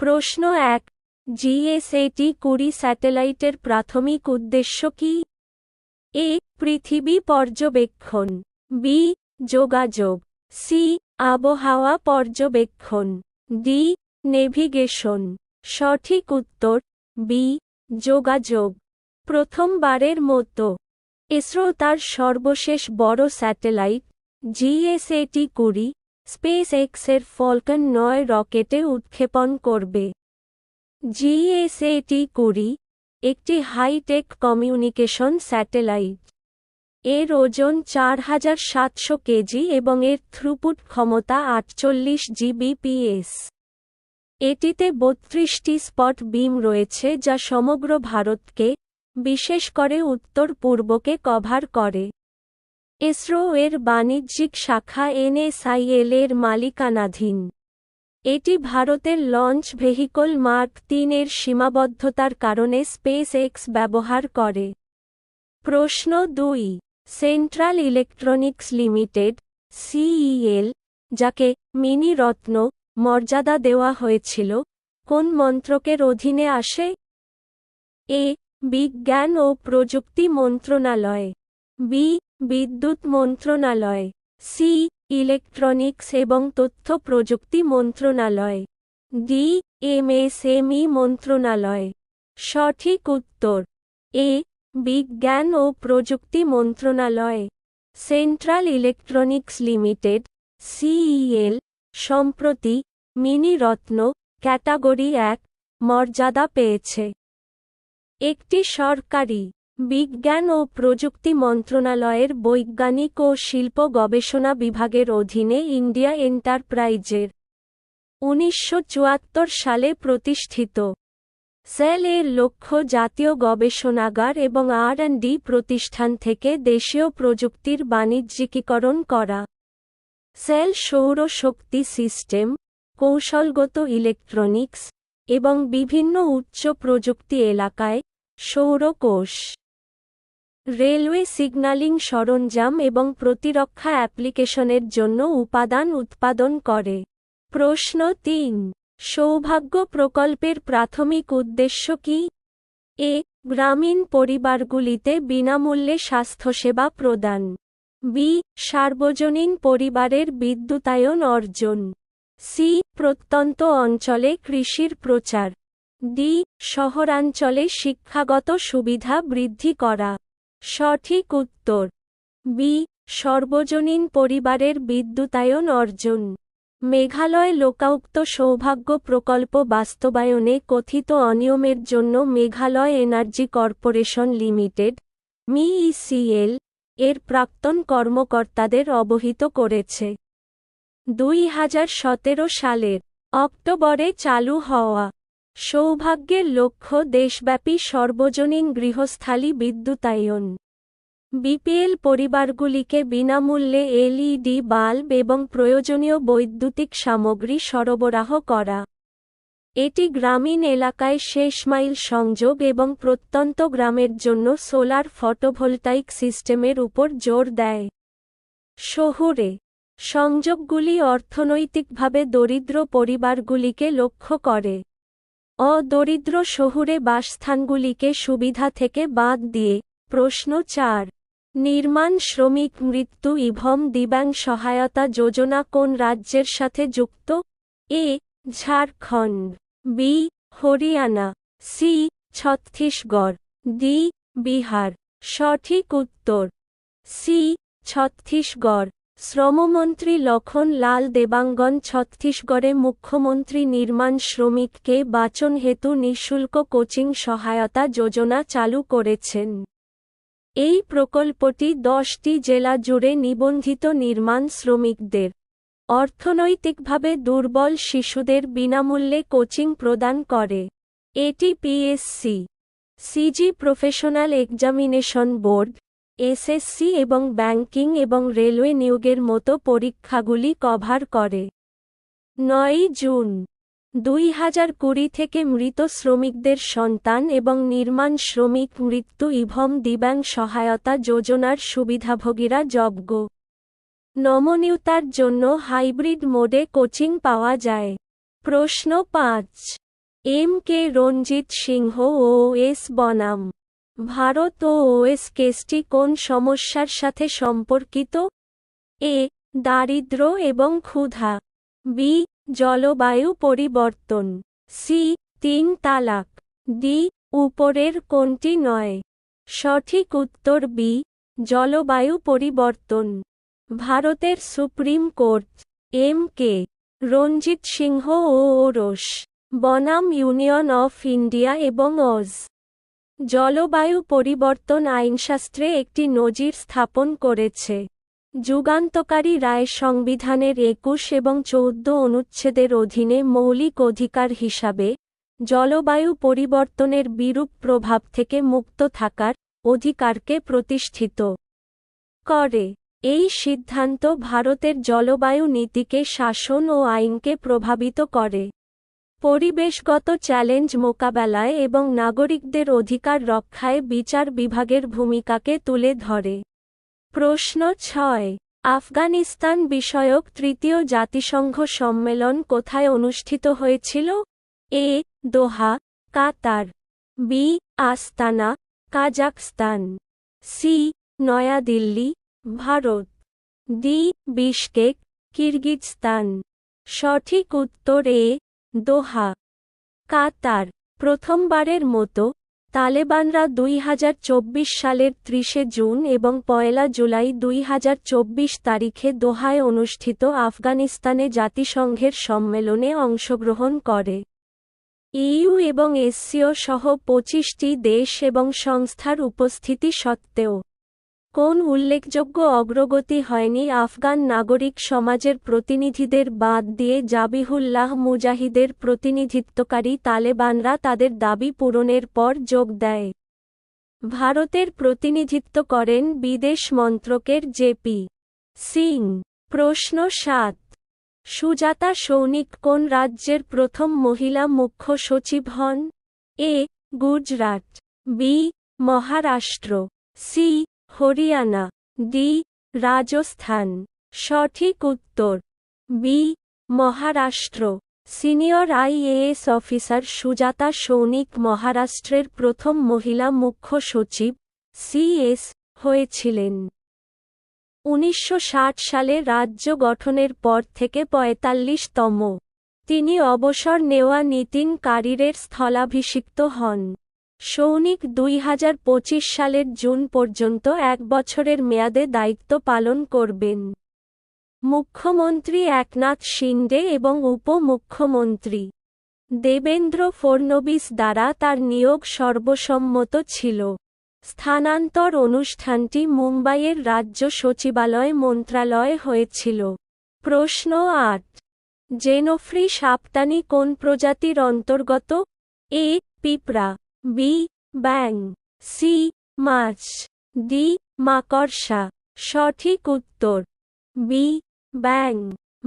প্রশ্ন এক জিএসএটি কুড়ি স্যাটেলাইটের প্রাথমিক উদ্দেশ্য কি? এ, পৃথিবী পর্যবেক্ষণ। বি, যোগাযোগ। সি, আবহাওয়া পর্যবেক্ষণ। D, navigation. সঠিক উত্তর, বি, যোগাযোগ। প্রথমবারের মতো। ইসরো তার সর্বশেষ বড় স্যাটেলাইট জিএসএটি কুড়ি স্পেস এক্সের ফলকন নয় রকেটে উৎক্ষেপণ করবে। জিএসএটি কুড়ি, একটি হাইটেক কমিউনিকেশন স্যাটেলাইট। এর ওজন চার হাজার সাতশো কেজি এবং এর থ্রুপুট ক্ষমতা আটচল্লিশ জিবিপিএস। এটিতে বত্রিশটি স্পট বিম রয়েছে যা সমগ্র ভারতকে, বিশেষ করে উত্তর পূর্বকে কভার করে। ইসরো এর বাণিজ্যিক শাখা এনএসআইএল এর মালিকানাধীন। এটি ভারতের লঞ্চ ভেহিকল মার্ক তিন এর সীমাবদ্ধতার কারণে স্পেস এক্স ব্যবহার করে। প্রশ্ন দুই, সেন্ট্রাল ইলেকট্রনিক্স লিমিটেড, সিইএল, যাকে মিনি রত্ন মর্যাদা দেওয়া হয়েছিল, কোন মন্ত্রকের অধীনে আসে? এ, বিজ্ঞান ও প্রযুক্তি মন্ত্রণালয়। বি বিদ্যুৎ মন্ত্রণালয়, সি, ইলেকট্রনিক্স এবং তথ্য প্রযুক্তি মন্ত্রণালয়, ডি, এমএসএমই মন্ত্রণালয়। সঠিক উত্তর, এ, বিজ্ঞান ও প্রযুক্তি মন্ত্রণালয়। সেন্ট্রাল ইলেকট্রনিক্স লিমিটেড, সিইএল, সম্প্রতি মিনি রত্ন ক্যাটাগরি এক মর্যাদা পেয়েছে। একটি সরকারি বিজ্ঞান ও প্রযুক্তি মন্ত্রণালয়ের বৈজ্ঞানিক ও শিল্প গবেষণা বিভাগের অধীনে ইন্ডিয়া এন্টারপ্রাইজের উনিশশো চুয়াত্তর সালে প্রতিষ্ঠিত। সেল এর লক্ষ্য জাতীয় গবেষণাগার এবং আর ডি প্রতিষ্ঠান থেকে দেশীয় প্রযুক্তির বাণিজ্যিকীকরণ করা। সেল সৌর শক্তি সিস্টেম, কৌশলগত ইলেকট্রনিক্স এবং বিভিন্ন উচ্চ প্রযুক্তি এলাকায় সৌরকোষ। রেলওয়ে সিগন্যালিং সরঞ্জাম এবং প্রতিরক্ষা অ্যাপ্লিকেশনের জন্য উপাদান উৎপাদন করে। প্রশ্ন তিন, সৌভাগ্য প্রকল্পের প্রাথমিক উদ্দেশ্য কি? এ, গ্রামীণ পরিবারগুলিতে বিনামূল্যে স্বাস্থ্যসেবা প্রদান। বি, সার্বজনীন পরিবারের বিদ্যুতায়ন অর্জন। সি, প্রত্যন্ত অঞ্চলে কৃষির প্রচার। ডি, শহরাঞ্চলে শিক্ষাগত সুবিধা বৃদ্ধি করা। সঠিক উত্তর। বি, সর্বজনীন পরিবারের বিদ্যুতায়ন অর্জন। মেঘালয় লোকাউক্ত সৌভাগ্য প্রকল্প বাস্তবায়নে কথিত অনিয়মের জন্য Meghalaya Energy Corporation Limited MeECL এর প্রাক্তন কর্মকর্তাদের অবহিত করেছে। দুই হাজার সতেরো সালের অক্টোবরে চালু হওয়া সৌভাগ্যের লক্ষ্য দেশব্যাপী সর্বজনীন গৃহস্থালী বিদ্যুতায়ন। বিপিএল পরিবারগুলিকে বিনামূল্যে এলইডি, বাল্ব এবং প্রয়োজনীয় বৈদ্যুতিক সামগ্রী সরবরাহ করা। এটি গ্রামীণ এলাকায় শেষ মাইল সংযোগ এবং প্রত্যন্ত গ্রামের জন্য সোলার ফটোভোল্টাইক সিস্টেমের উপর জোর দেয়। শহুরে। সংযোগগুলি অর্থনৈতিকভাবে দরিদ্র পরিবারগুলিকে লক্ষ্য করে। অদরিদ্র শহুরে বাসস্থানগুলিকে সুবিধা থেকে বাদ দিয়ে, প্রশ্ন চার। নির্মাণ শ্রমিক মৃত্যু ইভম দিব্যাং সহায়তা যোজনা কোন রাজ্যের সাথে যুক্ত? A, Jharkhand. B, Haryana. C, Chhattisgarh. D, Bihar. সঠিক উত্তর। সি, ছত্তিশগড়। শ্রমমন্ত্রী লখন লাল দেবাঙ্গন ছত্তিশগড়ে মুখ্যমন্ত্রী নির্মাণ শ্রমিককে বাচন হেতু নিঃশুল্ক কোচিং সহায়তা যোজনা চালু করেছেন। এই প্রকল্পটি দশটি জেলা জুড়ে নিবন্ধিত নির্মাণ শ্রমিকদের অর্থনৈতিকভাবে দুর্বল শিশুদের বিনামূল্যে কোচিং প্রদান করে। এটি PSC, CG Professional Examination Board SSC এবং ব্যাংকিং এবং রেলওয়ে নিয়োগের মতো পরীক্ষাগুলি কভার করে। নয়ই জুন দুই হাজার কুড়ি থেকে মৃত শ্রমিকদের সন্তান এবং নির্মাণ শ্রমিক মৃত্যু ইভম দিব্যাং সহায়তা যোজনার সুবিধাভোগীরা যজ্ঞ। নমনীয়তার জন্য হাইব্রিড মোডে কোচিং পাওয়া যায়। প্রশ্ন পাঁচ, এম কে রঞ্জিত সিংহ ও এস বনাম। ভারত ও ওএস কেসটি কোন সমস্যার সাথে সম্পর্কিত? এ. দারিদ্র এবং ক্ষুধা। বি. জলবায়ু পরিবর্তন। সি. তিন তালাক। ডি. উপরের কোনটি নয়। সঠিক উত্তর বি. জলবায়ু পরিবর্তন। ভারতের Supreme Court. M. K. Ranjit Singh ও ওরস। বনাম ইউনিয়ন অফ ইন্ডিয়া এবং অজ জলবায়ু পরিবর্তন আইনশাস্ত্রে একটি নজির স্থাপন করেছে। যুগান্তকারী রায় সংবিধানের একুশ এবং চৌদ্দ অনুচ্ছেদের অধীনে মৌলিক অধিকার হিসাবে জলবায়ু পরিবর্তনের বিরূপ প্রভাব থেকে মুক্ত থাকার অধিকারকে প্রতিষ্ঠিত করে। এই সিদ্ধান্ত ভারতের জলবায়ু নীতিকে শাসন ও আইনকে প্রভাবিত করে। পরিবেশগত চ্যালেঞ্জ মোকাবেলায় এবং নাগরিকদের অধিকার রক্ষায় বিচার বিভাগের ভূমিকাকে তুলে ধরে। প্রশ্ন ছয়, আফগানিস্তান বিষয়ক তৃতীয় জাতিসংঘ সম্মেলন কোথায় অনুষ্ঠিত হয়েছিল? A, Doha, Qatar, B, Astana Kazakhstan C, New Delhi, Bharat, D, Bishkek, Kyrgyzstan. সঠিক উত্তর এ দোহা। কাতার, প্রথমবারের মতো, তালেবানরা দুই হাজার চব্বিশ সালের ত্রিশে জুন এবং পয়লা জুলাই দুই হাজার চব্বিশ তারিখে দোহায় অনুষ্ঠিত আফগানিস্তানে জাতিসংঘের সম্মেলনে অংশগ্রহণ করে। ইইউ এবং এসসিও সহ পঁচিশটি দেশ এবং সংস্থার উপস্থিতি সত্ত্বেও কোন উল্লেখযোগ্য অগ্রগতি হয়নি আফগান নাগরিক সমাজের প্রতিনিধিদের বাদ দিয়ে জাবিহুল্লাহ মুজাহিদের প্রতিনিধিত্বকারী তালেবানরা তাদের দাবি পূরণের পর যোগ দেয়। ভারতের প্রতিনিধিত্ব করেন বিদেশ মন্ত্রকের জেপি সিং। প্রশ্ন সাত। সুজাতা সৌনিক কোন রাজ্যের প্রথম মহিলা মুখ্য সচিব হন? A. Gujarat. B. Maharashtra. C. Haryana. D. Rajasthan. সঠিক উত্তর। B. Maharashtra. Senior IAS officer Sujata Saunik মহারাষ্ট্রের প্রথম মহিলা মুখ্য সচিব সিএস হয়েছিলেন। উনিশশো ষাট সালে রাজ্য গঠনের পর থেকে পঁয়তাল্লিশতম। তিনি অবসর নেওয়া নীতিন কারিরের স্থলাভিষিক্ত হন। সৌনিক দুই হাজার পঁচিশ সালের জুন পর্যন্ত এক বছরের মেয়াদে দায়িত্ব পালন করবেন। মুখ্যমন্ত্রী একনাথ শিন্ডে এবং উপমুখ্যমন্ত্রী দেবেন্দ্র ফড়নবিস দ্বারা তার নিয়োগ সর্বসম্মত ছিল। স্থানান্তর অনুষ্ঠানটি মুম্বাইয়ের রাজ্য সচিবালয় মন্ত্রালয়ে হয়েছিল। প্রশ্ন আট, জেনোফ্রি সাপটানি কোন প্রজাতির অন্তর্গত? এ, পিঁপড়া। বি ব্যাং সি মাছ ডি মাকড়সা। সঠিক উত্তর। বি ব্যাং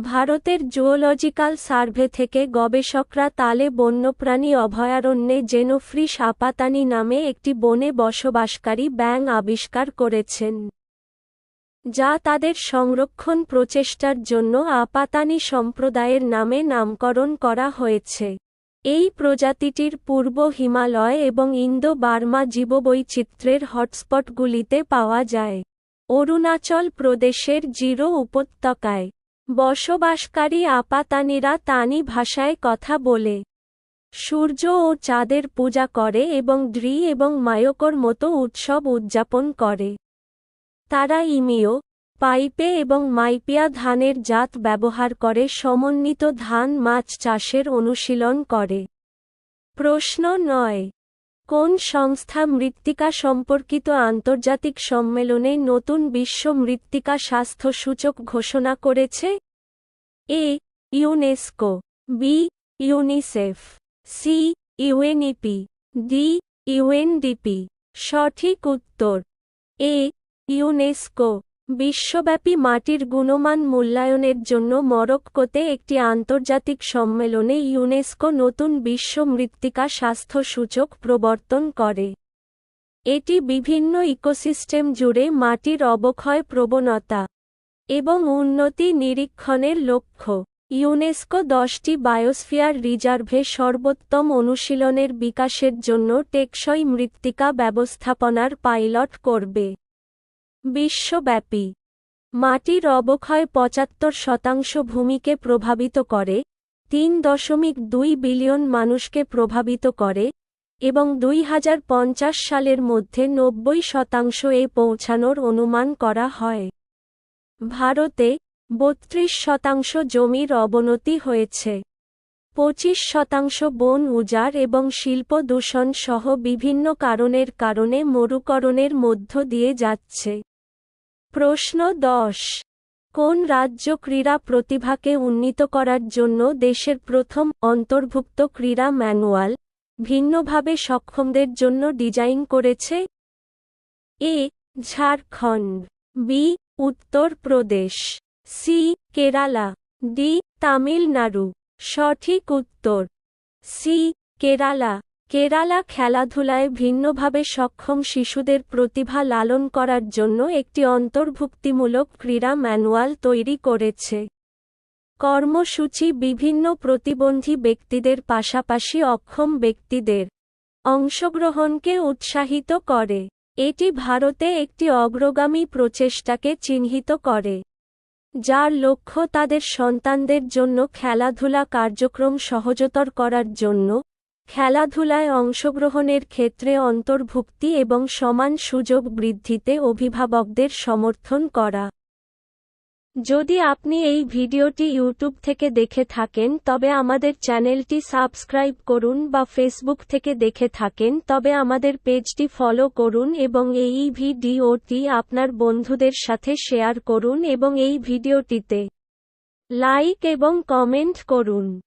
ভারতের জুওলজিক্যাল সার্ভে থেকে গবেষকরা তালে বন্যপ্রাণী অভয়ারণ্যে জেনোফ্রি সাপাতানি নামে একটি বনে বসবাসকারী ব্যাং আবিষ্কার করেছেন, যা তাদের সংরক্ষণ প্রচেষ্টার জন্য আপাতানি সম্প্রদায়ের নামে নামকরণ করা হয়েছে। এই প্রজাতিটির পূর্ব হিমালয় এবং ইন্দো বার্মা জীববৈচিত্র্যের হটস্পটগুলিতে পাওয়া যায়। অরুণাচল প্রদেশের জিরো উপত্যকায়। বসবাসকারী আপাতানিরা তানি ভাষায় কথা বলে। সূর্য ও চাঁদের পূজা করে এবং ড্রি এবং মায়কর মতো উৎসব উদযাপন করে। তারা ইমিও পাইপে এবং মাইপিয়া ধানের জাত ব্যবহার করে সমন্বিত ধান মাছ চাষের অনুশীলন করে। প্রশ্ন নয়। কোন সংস্থা মৃত্তিকা সম্পর্কিত আন্তর্জাতিক সম্মেলনে নতুন বিশ্ব মৃত্তিকা স্বাস্থ্য সূচক ঘোষণা করেছে? A, UNESCO, B, UNICEF, C, UNEP, D, UNDP. সঠিক উত্তর। A, UNESCO. বিশ্বব্যাপী মাটির গুণমান মূল্যায়নের জন্য মরক্কোতে একটি আন্তর্জাতিক সম্মেলনে ইউনেস্কো নতুন বিশ্ব মৃত্তিকা স্বাস্থ্য সূচক প্রবর্তন করে। এটি বিভিন্ন ইকোসিস্টেম জুড়ে মাটির অবক্ষয় প্রবণতা এবং উন্নতি নিরীক্ষণের লক্ষ্য। ইউনেস্কো দশটি বায়োস্ফিয়ার রিজার্ভে সর্বোত্তম অনুশীলনের বিকাশের জন্য টেকসই মৃত্তিকা ব্যবস্থাপনার পাইলট করবে। বিশ্বব্যাপী। মাটির অবক্ষয় পঁচাত্তর শতাংশ ভূমিকে প্রভাবিত করে, তিন দশমিক দুই বিলিয়ন মানুষকে প্রভাবিত করে এবং দুই হাজার পঞ্চাশ সালের মধ্যে নব্বই শতাংশ এ পৌঁছানোর অনুমান করা হয়। ভারতে বত্রিশ শতাংশ জমির অবনতি হয়েছে। পঁচিশ শতাংশ বন উজাড় এবং শিল্প দূষণ সহ বিভিন্ন কারণের কারণে মরুকরণের মধ্য দিয়ে যাচ্ছে। প্রশ্ন দশ। কোন রাজ্য ক্রীড়া প্রতিভাকে উন্নীত করার জন্য দেশের প্রথম অন্তর্ভুক্ত ক্রীড়া ম্যানুয়াল ভিন্নভাবে সক্ষমদের জন্য ডিজাইন করেছে? A. Jharkhand. B. Uttar Pradesh C. Kerala. D. Tamil Nadu. সঠিক উত্তর। সি. কেরালা। কেরালা খেলাধুলায় ভিন্নভাবে সক্ষম শিশুদের প্রতিভা লালন করার জন্য একটি অন্তর্ভুক্তিমূলক ক্রীড়া ম্যানুয়াল তৈরি করেছে। কর্মসূচি বিভিন্ন প্রতিবন্ধী ব্যক্তিদের পাশাপাশি অক্ষম ব্যক্তিদের অংশগ্রহণকে উৎসাহিত করে। এটি ভারতে একটি অগ্রগামী প্রচেষ্টাকে চিহ্নিত করে, যার লক্ষ্য তাদের সন্তানদের জন্য খেলাধুলা কার্যক্রম সহজতর করার জন্য খেলাধুলায় অংশগ্রহণের ক্ষেত্রে অন্তর্ভুক্তি এবং সমান সুযোগ বৃদ্ধিতে অভিভাবকদের সমর্থন করা। যদি আপনি এই ভিডিওটি ইউটিউব থেকে দেখে থাকেন, তবে আমাদের চ্যানেলটি সাবস্ক্রাইব করুন বা ফেসবুক থেকে দেখে থাকেন, তবে আমাদের পেজটি ফলো করুন এবং এই ভিডিওটি আপনার বন্ধুদের সাথে শেয়ার করুন এবং এই ভিডিওটিতে লাইক এবং কমেন্ট করুন।